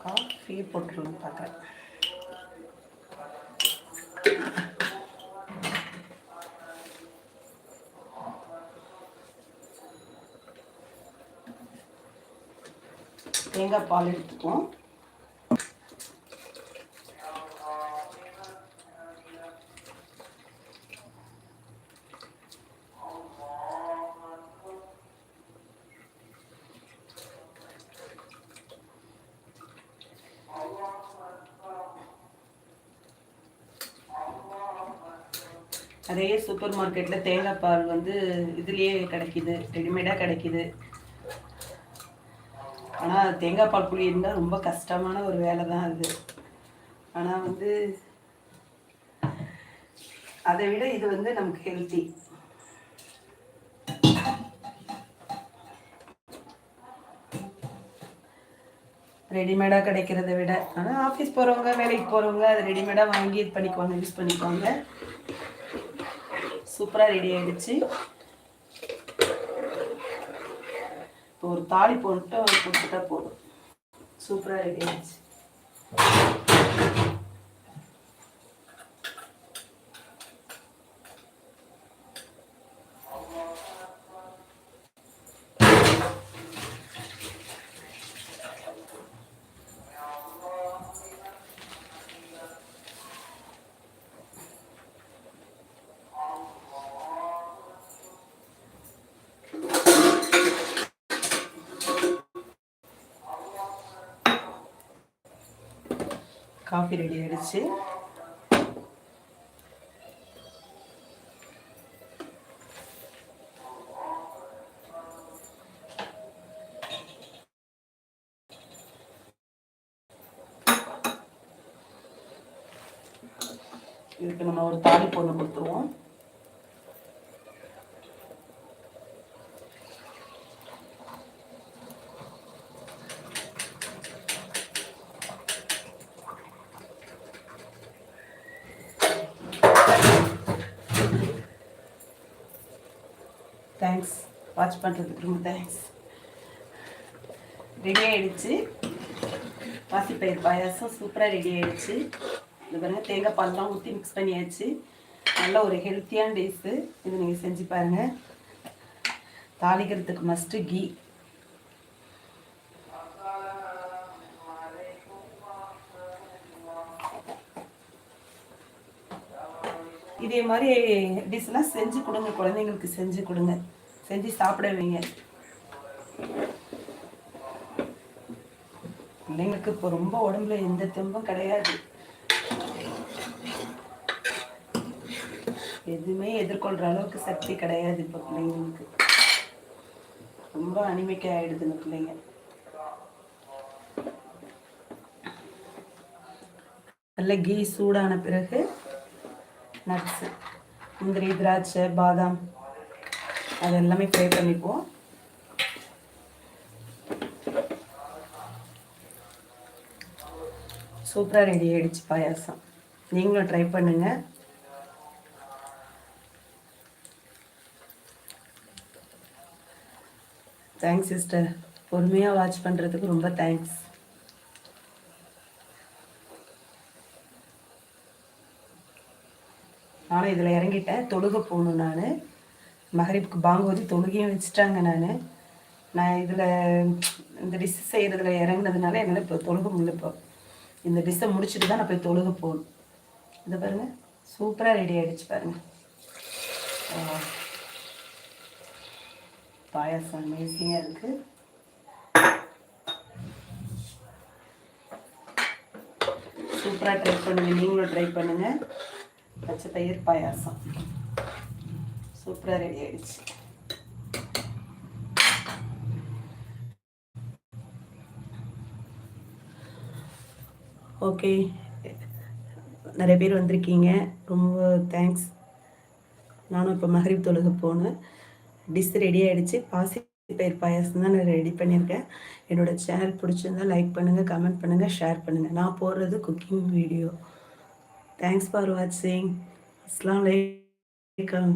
Coffee போட்டுருங்க பார்க்குறேன். தேங்காய் பால் எடுத்துக்குவோம். நிறைய சூப்பர் மார்க்கெட்டில் தேங்காய் பால் வந்து இதுலேயே கிடைக்கிது ரெடிமேடாக கிடைக்கிது. ஆனால் தேங்காய் பால் புளி இருந்தால் ரொம்ப கஷ்டமான ஒரு வேலை தான் அது. ஆனால் வந்து அதை விட இது வந்து நமக்கு ஹெல்த்தி ரெடிமேடாக கிடைக்கிறத விட. ஆனால் ஆஃபீஸ் போகிறவங்க வேலைக்கு போகிறவங்க அதை ரெடிமேடாக வாங்கி இது பண்ணிக்குவாங்க யூஸ் பண்ணிக்குவாங்க. சூப்பராக ரெடி ஆகிடுச்சு இப்போ ஒரு தாலி போட்டு கொடுத்துட்டா போதும். சூப்பராக ரெடி ஆகிடுச்சு காஃபி ரெடி ஆயிடுச்சு. இதுக்கு நம்ம ஒரு தாலி பொண்ணு கொடுத்துருவோம். தேங்க்ஸ் வாட்ச் பண்ணுறதுக்கு ரொம்ப தேங்க்ஸ் ரெடி ஆகிடுச்சு பாசிப்பயிர் பாயாசம் சூப்பராக ரெடி ஆகிடுச்சு இந்த பாருங்கள் தேங்காய் பால்லாம் ஊற்றி மிக்ஸ் பண்ணியாச்சு. நல்ல ஒரு ஹெல்த்தியான டேஸு இது நீங்கள் செஞ்சு பாருங்கள் தாளிக்கிறதுக்கு மஸ்ட்டு கீ இதே மாதிரி டிஷ்லாம் செஞ்சு கொடுங்க குழந்தைங்களுக்கு செஞ்சு கொடுங்க. செஞ்சு சாப்பிட வைங்க. பிள்ளைங்களுக்கு இப்போ ரொம்ப உடம்புல எந்த தெம்பும் கிடையாது. எதுவுமே எதிர்கொள்கிற அளவுக்கு சக்தி கிடையாது இப்போ பிள்ளைங்களுக்கு. ரொம்ப அனிமிக்க ஆயிடுதுங்க பிள்ளைங்க. நல்ல கீ சூடான பிறகு நட்ஸு முந்திரி திராட்சை பாதாம் அது எல்லாமே ஃப்ரை பண்ணிப்போம் சூப்பராக ரெடி ஆகிடுச்சு பாயாசம். நீங்களும் ட்ரை பண்ணுங்கள் தேங்க்ஸ் சிஸ்டர் பொறுமையாக வாட்ச் பண்ணுறதுக்கு ரொம்ப தேங்க்ஸ் நானும் இதில் இறங்கிட்டேன். தொழுக போகணும் நான். மகரிப்புக்கு பாங்கோதி தொழுகையும் வச்சுட்டாங்க நான். நான் இதில் இந்த டிஷ் செய்கிறதுல இறங்கினதுனால என்னால் இப்போ தொழுக முடியல இப்போ. இந்த டிஷ்ஷை முடிச்சுட்டு தான் நான் போய் தொழுக போகணும். இதை பாருங்கள் சூப்பராக ரெடி ஆகிடுச்சு பாருங்கள் பாயாசம் அமேசிங்காக இருக்குது சூப்பராக ட்ரை பண்ணுங்கள் நீங்களும் ட்ரை பண்ணுங்கள் பச்சை பயிர் பாயாசம். சூப்பராக ரெடி ஆயிடுச்சு. ஓகே நிறைய பேர் வந்திருக்கீங்க. ரொம்ப தேங்க்ஸ் நானும் இப்போ மகரிப் தொழுக போனேன். டிஷ் ரெடி ஆகிடுச்சு பாசி பயிர் பாயாசம் தான் நான் ரெடி பண்ணியிருக்கேன். என்னோடய சேனல் பிடிச்சிருந்தா லைக் பண்ணுங்கள் கமெண்ட் பண்ணுங்கள் ஷேர் பண்ணுங்கள் நான் போடுறது குக்கிங் வீடியோ தேங்க்ஸ் ஃபார் வாட்சிங் அஸ்லாம் வலைக்கம்